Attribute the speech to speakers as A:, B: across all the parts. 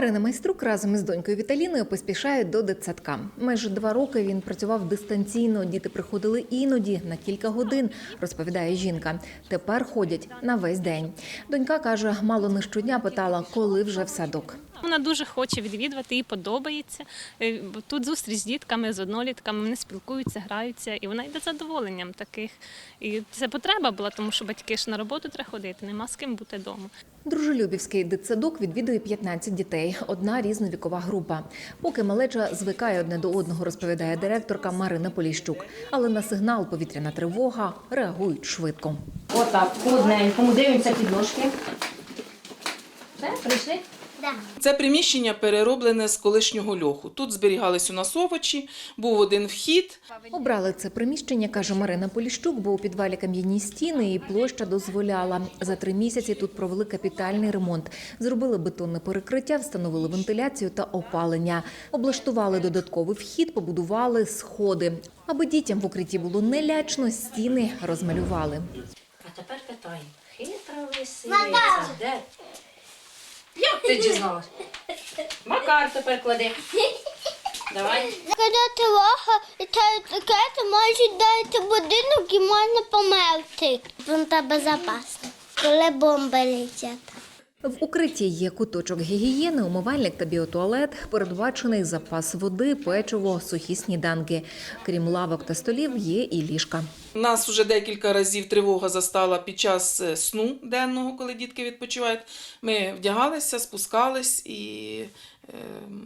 A: Марина Майструк разом із донькою Віталіною поспішають до дитсадка. Майже два роки він працював дистанційно. Діти приходили іноді на кілька годин, розповідає жінка. Тепер ходять на весь день. Донька каже, мало не щодня питала, коли вже в садок.
B: Вона дуже хоче відвідувати, їй подобається. Е, Тут зустріч з дітками, з однолітками, вони спілкуються, граються, і вона йде з задоволенням таких. І це потреба була, тому що батьки ж на роботу треба ходити, нема з ким бути вдома.
A: Дружелюбівський дитсадок відвідує 15 дітей, одна різновікова група. Поки малеча звикає одне до одного, розповідає директорка Марина Поліщук. Але на сигнал повітряна тривога реагують швидко.
C: Отак, по одненькому, дивимося під ножки. Все, прийшли?
D: Це приміщення перероблене з колишнього льоху. Тут зберігались у нас овочі, був один вхід.
A: Обрали це приміщення, каже Марина Поліщук, бо у підвалі кам'яні стіни і площа дозволяла. За три місяці тут провели капітальний ремонт. Зробили бетонне перекриття, встановили вентиляцію та опалення. Облаштували додатковий вхід, побудували сходи. Аби дітям в укритті було не лячно, стіни розмалювали.
C: А тепер питаємо. Хитра лисиця, де? Ти дізналась? Макар тепер клади. Давай.
E: Коли тривога таке, то можуть дати будинок і можна померти. Він тебе безпечно, коли бомби летять.
A: В укритті є куточок гігієни, умивальник та біотуалет, передбачений запас води, печиво, сухі сніданки. Крім лавок та столів, є і ліжка.
D: Нас вже декілька разів тривога застала під час е, сну денного, коли дітки відпочивають. Ми вдягалися, спускались і е,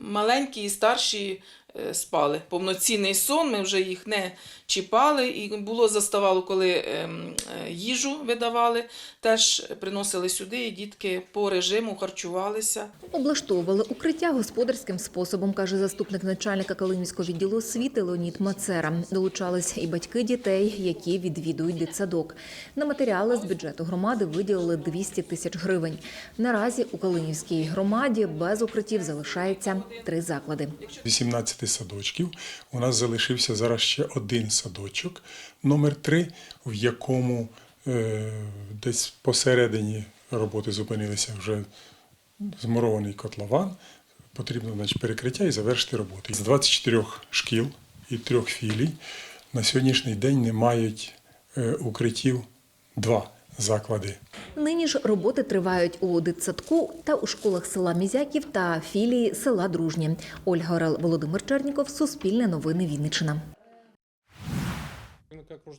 D: маленькі і старші спали. Повноцінний сон, ми вже їх не чіпали. І було заставало, коли ем, е, їжу видавали, теж приносили сюди, і дітки по режиму харчувалися.
A: Облаштовували укриття господарським способом, каже заступник начальника Калинівського відділу освіти Леонід Мацера. Долучались і батьки дітей, які відвідують дитсадок. На матеріали з бюджету громади виділили 200 тисяч гривень. Наразі у Калинівській громаді без укриттів залишається три заклади.
F: 18 садочків. У нас залишився зараз ще один садочок, номер 3 в якому е, десь посередині роботи зупинилися вже змурований котлован. Потрібно значить, перекриття і завершити роботу. З 24 шкіл і трьох філій на сьогоднішній день не мають е, укриттів два заклади.
A: Нині ж роботи тривають у дитсадку та у школах села Мізяків та філії села Дружні. Ольга Орел, Володимир Черніков, Суспільне новини Вінниччина.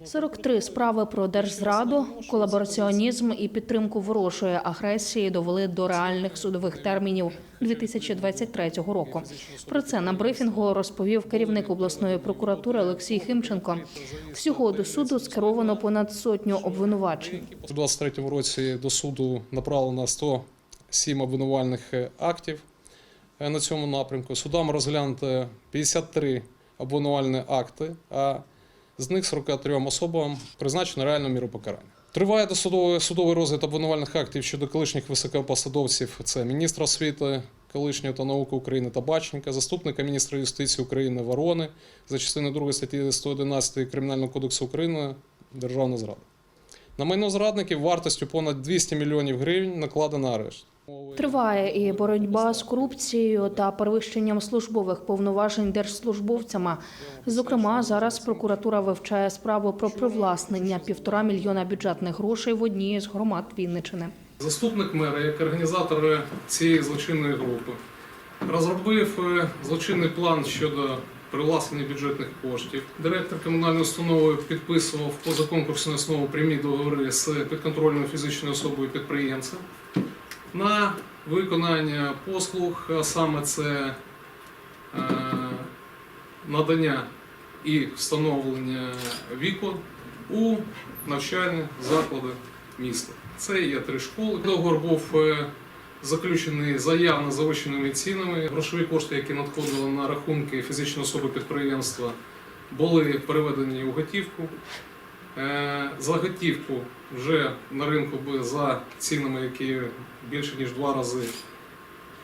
G: 43 справи про держзраду, колабораціонізм і підтримку ворожої агресії довели до реальних судових термінів 2023 року. Про це на брифінгу розповів керівник обласної прокуратури Олексій Химченко. Всього до суду скеровано понад сотню обвинувачень.
H: У 2023 році до суду направлено 107 обвинувальних е, актів е, на цьому напрямку. Судам розглянуто 53 обвинувальні акти, а з них 43 особам призначено реальну міру покарання. Триває досудовий судовий розгляд обвинувальних актів щодо колишніх високопосадовців. Це міністра освіти колишнього та науки України Табаченка, заступника міністра юстиції України Ворони за частиною 2 статті 111 Кримінального кодексу України Державна зрада. На майно зрадників вартістю понад 200 мільйонів гривень накладено арешт.
G: Триває і боротьба з корупцією та перевищенням службових повноважень держслужбовцями. Зокрема, зараз прокуратура вивчає справу про привласнення півтора мільйона бюджетних грошей в одній з громад Вінничини.
H: Заступник мера, як організатор цієї злочинної групи, розробив е, злочинний план щодо привласнення бюджетних коштів. Директор комунальної установи підписував позаконкурсну основу прямі договори з підконтрольною фізичною особою підприємцем на виконання послуг, а саме це е, надання і встановлення вікон у навчальні заклади міста. Це є три школи. Договор був е, заключений за явно завищеними цінами. Грошові кошти, які надходили на рахунки фізичної особи підприємства, були переведені у готівку. Е, За готівку вже на ринку би за цінами, які більше ніж два рази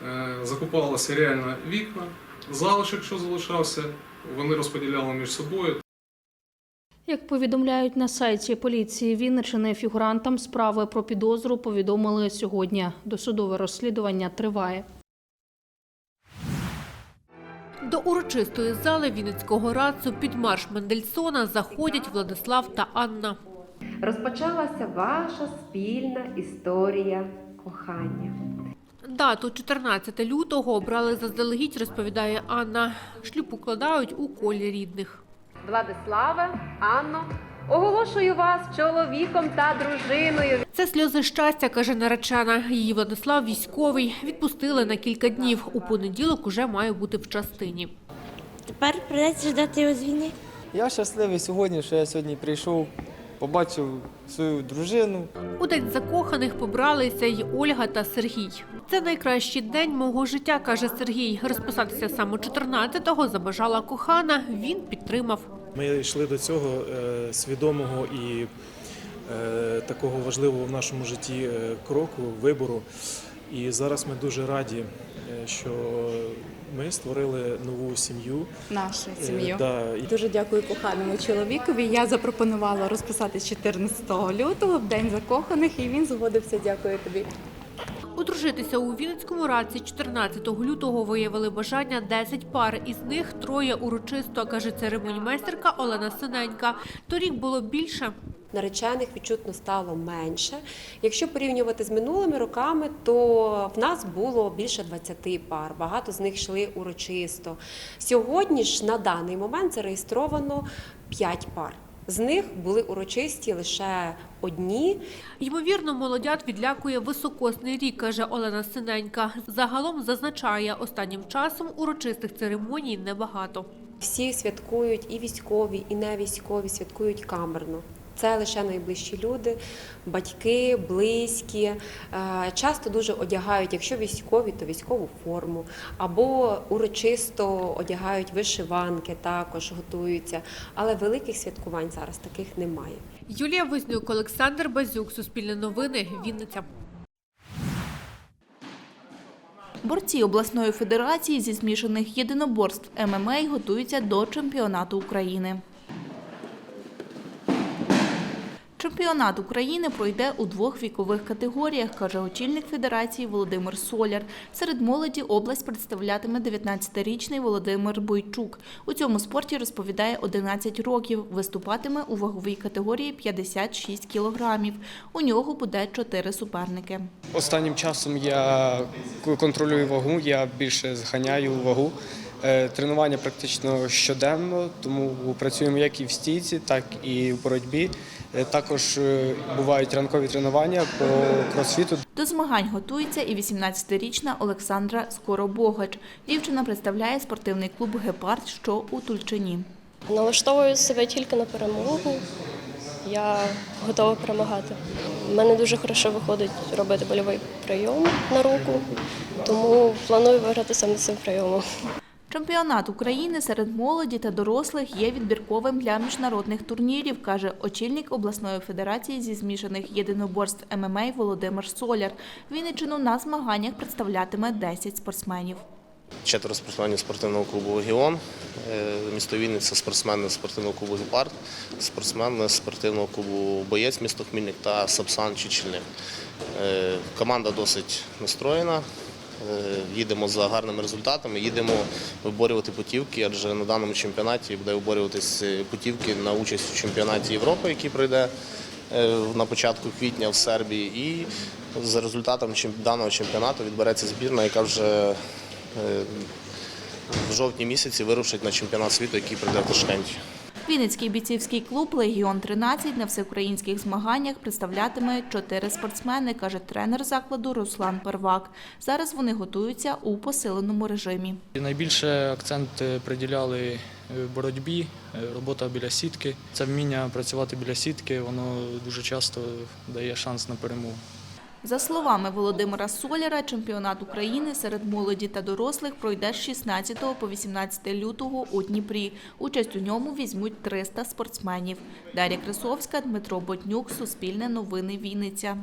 H: е, закупалися реально вікна. Залишок, що залишався, вони розподіляли між собою.
G: Як повідомляють на сайті поліції Вінничини, фігурантам справи про підозру повідомили сьогодні. Досудове розслідування триває.
I: До урочистої зали Вінницького радцу під марш Мендельсона заходять Владислав та Анна.
J: Розпочалася ваша спільна історія кохання.
I: Дату 14 лютого обрали заздалегідь, розповідає Анна. Шлюб укладають у колі рідних.
J: Владиславе, Анно, оголошую вас чоловіком та дружиною.
I: Це сльози щастя, каже наречена. Її Владислав військовий. Відпустили на кілька днів. У понеділок уже має бути в частині.
E: Тепер придеться ждати його з війни.
K: Я щасливий сьогодні, що я сьогодні прийшов, побачив свою дружину.
I: У день закоханих побралися й Ольга та Сергій. Це найкращий день мого життя, каже Сергій. Розписатися саме 14-го забажала кохана. Він підтримав.
L: Ми йшли до цього е, свідомого і е, такого важливого в нашому житті е, кроку, вибору. І зараз ми дуже раді, що ми створили нову сім'ю.
M: нашу сім'ю.
L: да,
M: Дуже дякую коханому чоловікові. Я запропонувала розписатись 14 лютого, в день закоханих, і він згодився. Дякую тобі.
I: Одружитися у Вінницькому раці 14 лютого виявили бажання 10 пар. Із них троє урочисто, каже церемоніймейстерка Олена Синенька. Торік було більше.
J: Наречених відчутно стало менше. Якщо порівнювати з минулими роками, то в нас було більше 20 пар. Багато з них йшли урочисто. Сьогодні ж на даний момент зареєстровано 5 пар. З них були урочисті лише одні.
I: Ймовірно, молодят відлякує високосний рік, каже Олена Синенька. Загалом зазначає, останнім часом урочистих церемоній небагато.
J: Всі святкують і військові, і не військові святкують камерно. Це лише найближчі люди, батьки, близькі. Е, Часто дуже одягають, якщо військові, то військову форму, або урочисто одягають вишиванки, також готуються. Але великих святкувань зараз таких немає.
I: Юлія Вознюк, Олександр Базюк, Суспільне новини, Вінниця.
N: Борці обласної федерації зі змішаних єдиноборств ММА готуються до чемпіонату України. Чемпіонат України пройде у двох вікових категоріях, каже очільник федерації Володимир Соляр. Серед молоді область представлятиме 19-річний Володимир Бойчук. У цьому спорті розповідає 11 років. Виступатиме у ваговій категорії 56 кілограмів. У нього буде чотири суперники.
K: Останнім часом я контролюю вагу, я більше зганяю вагу. Е, Тренування практично щоденно, тому працюємо як і в стійці, так і в боротьбі. Е, Також е, бувають ранкові тренування по кросфіту.
N: До змагань готується і 18-річна Олександра Скоробогач. Дівчина представляє спортивний клуб Гепард, що у Тульчині.
E: Налаштовую себе тільки на перемогу. Я готова перемагати. У мене дуже хорошо виходить робити больовий прийом на руку, тому планую виграти саме цим прийомом.
N: Чемпіонат України серед молоді та дорослих є відбірковим для міжнародних турнірів, каже очільник обласної федерації зі змішаних єдиноборств ММА Володимир Соляр. Вінниччину на змаганнях представлятиме 10 спортсменів.
O: Четверо спортсменів спортивного клубу Легіон, е, місто Вінниця, спортсмени спортивного клубу Гепард, спортсмени спортивного клубу Боєць, місто Хмільник та Сапсан Чечільник. Е, Команда досить настроєна. Е, Їдемо за гарними результатами, їдемо виборювати путівки, адже на даному чемпіонаті буде виборюватись е, путівки на участь у чемпіонаті Європи, який пройде е, на початку квітня в Сербії. І за результатом даного чемпіонату відбереться збірна, яка вже в жовтні місяці вирушить на чемпіонат світу, який прийде в Ташкенті.
N: Вінницький бійцівський клуб Легіон 13 на всеукраїнських змаганнях представлятиме чотири спортсмени, каже тренер закладу Руслан Первак. Зараз вони готуються у посиленому режимі.
K: Найбільше акцент приділяли е, боротьбі, е, робота біля сітки. Це вміння працювати біля сітки, воно дуже часто дає шанс на перемогу.
N: За словами Володимира Соляра, чемпіонат України серед молоді та дорослих пройде з 16 по 18 лютого у Дніпрі. Участь у ньому візьмуть 300 спортсменів. Дар'я Крисовська, Дмитро Ботнюк, Суспільне новини Вінниця.